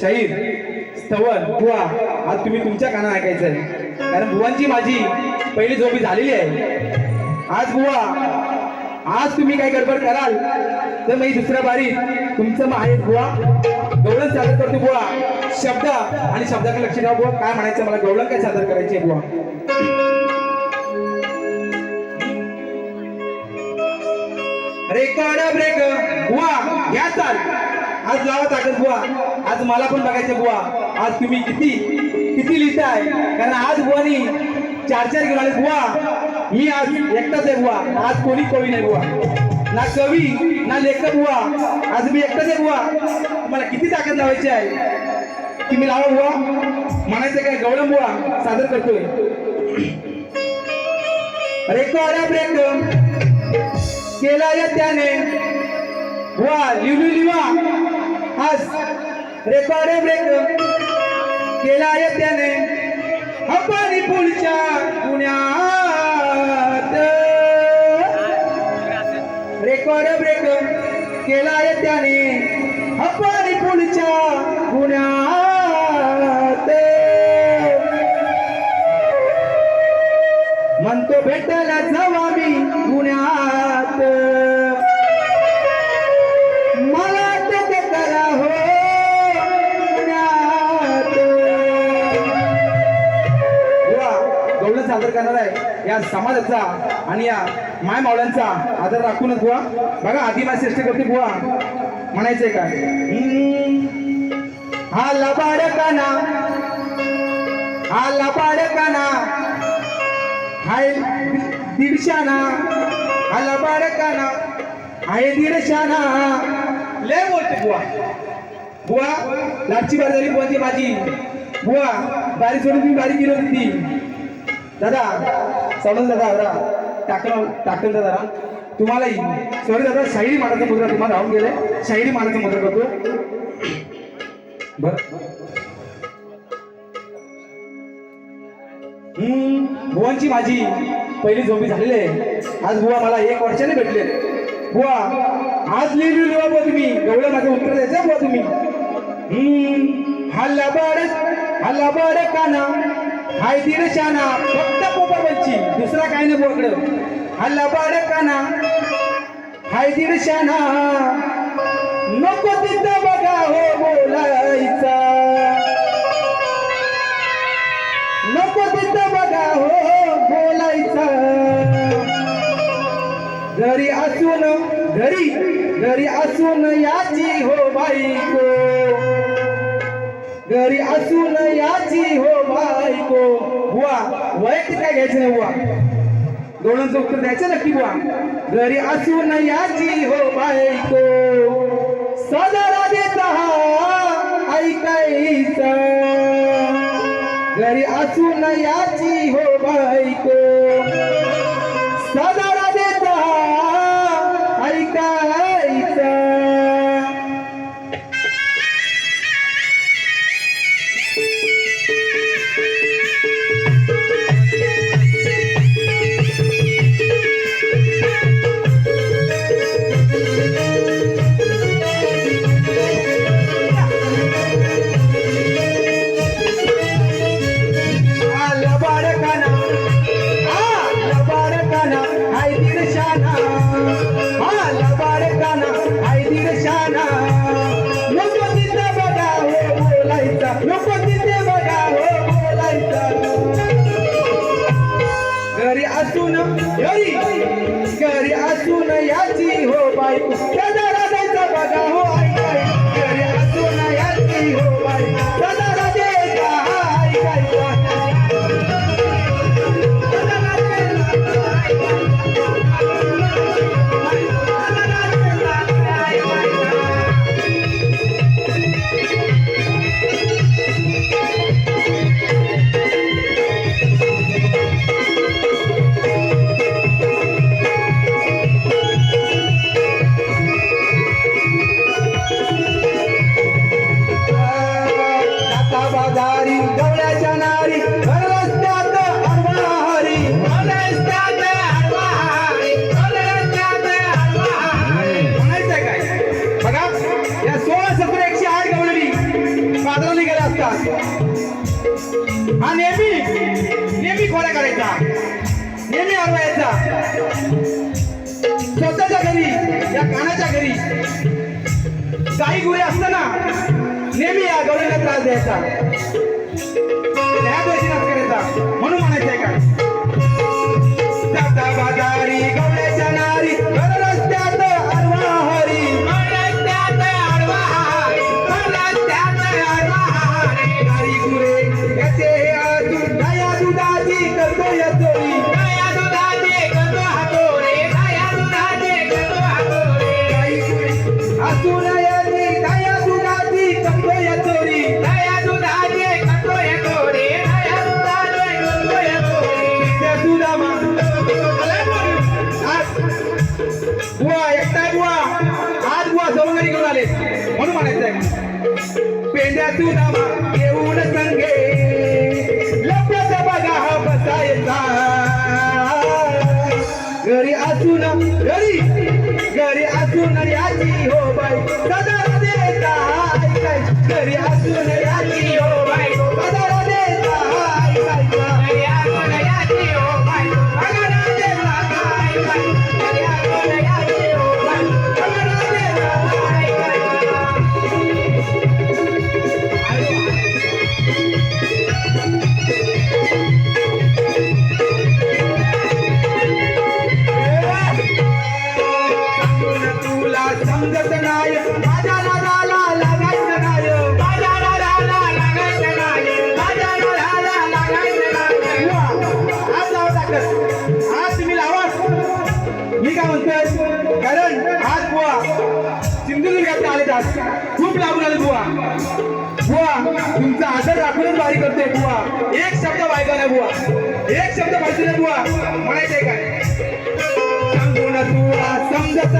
स्थवर बुवा आज तुम्ही तुमच्या काना ऐकायचं आहे. कारण बुवांची माझी पहिली झोपी झालेली आहे. आज बुवा आज तुम्ही काही गडबड कराल तर मी दुसऱ्या बारीत तुमचं मग आहे बुवा. गवळण सादर करतो बुवा. शब्द आणि शब्दाकडे लक्ष द्या बुवा. काय म्हणायचं मला? गवळण काय सादर करायची आहे बुवा रेकॉर्ड ब्रेक. बुवा घ्या चाल. आज लावा ताकद बुवा. आज मला पण बघायचं बुवा. आज तुम्ही किती किती लिहिताय? कारण आज बुवानी चार चार घेऊन आले बुवा. मी आज एकटाच आहे बुवा. आज कोणी कवी नाही बुवा. ना कवी ना लेखक बुवा. आज मी एकटाच आहे बुवा. मला किती ताकद लावायची आहे? की मी लावा बुवा. म्हणायचं काय? गवळण बुवा. सादर करतोय. Record break. केला या त्याने. वा लिहू लिवा आज रेकॉर्ड ब्रेक केला आहे त्याने. आपण पुलच्या पुण्यात रेकॉर्ड ब्रेक केला आहे त्याने. आपण पुलच्या पुण्यात म्हणतो भेटायला जावा या समाजाचा आणि या माय मावळ्यांचा आदर राखूनच बुवा. बघा आदिवासी श्रेष्ठ करते बुवा. म्हणायचंय काय हम्म. हा आला हा हाय दीडशाना आला बारकाना आहे दीडशाना लय बोलते बुवा. बुवा लाटची बार झाली बुवाची माझी. बुवा बारी सोडून मी बारी गेली होती. ती दादा सोडून दादा दादा. टाकलं टाकलं दादा. तुम्हालाही सॉरी दादा शाहिरी मानाचा मुद्रा तुम्हाला राहून गेले शाहिरी मानाचा मुद्रा करतो बर. हम्म, बुवांची माझी पहिली झोपी झालेली आहे. आज बुवा मला एक वर्षाने भेटले. बुवा आज लिहिली लिहा बुवा तुम्ही. एवढं माझं उत्तर द्यायचं बुवा तुम्ही. हम्म, हा लबाड हा लबाड काना. हाय शाना फक्त पोपावरची दुसरा काय नाही बुवाकडं हल्ला लबाड काना. शाना नको तिथं बघा हो बोलायचा. नको तिथं बघा हो बोलायचा. घरी असून घरी घरी असून याची हो बाईको घरी असून याची हो बायको. बुवा वैयक्तिक काय घ्यायचं नाही बुवा? दोनच उत्तर द्यायचं नक्की बुवा. घरी असून याची हो बायको. सदरा देता हा ऐकायचा. घरी असून याची हो बायको. याची हा नेहमी नेहमी खोऱ्या करायचा. नेहमी अडवायचा स्वतःच्या घरी या कानाच्या घरी. काही गुरे असताना नेहमी या गवळीला त्रास द्यायचा. गोष्टी करायचा. म्हणून म्हणायचंय काय म्हणायचंय मी काय म्हणतोय? कारण आज बुवा सिंधुदुर्गात आले आज खूप लावून आले बुवा. बुवा तुमचा आदर राखूनच बारी करतोय बुवा. एक शब्द वायका नाही बुवा. एक शब्द बाजूला बुवा. म्हणायचंय काय सांगून तुला समजत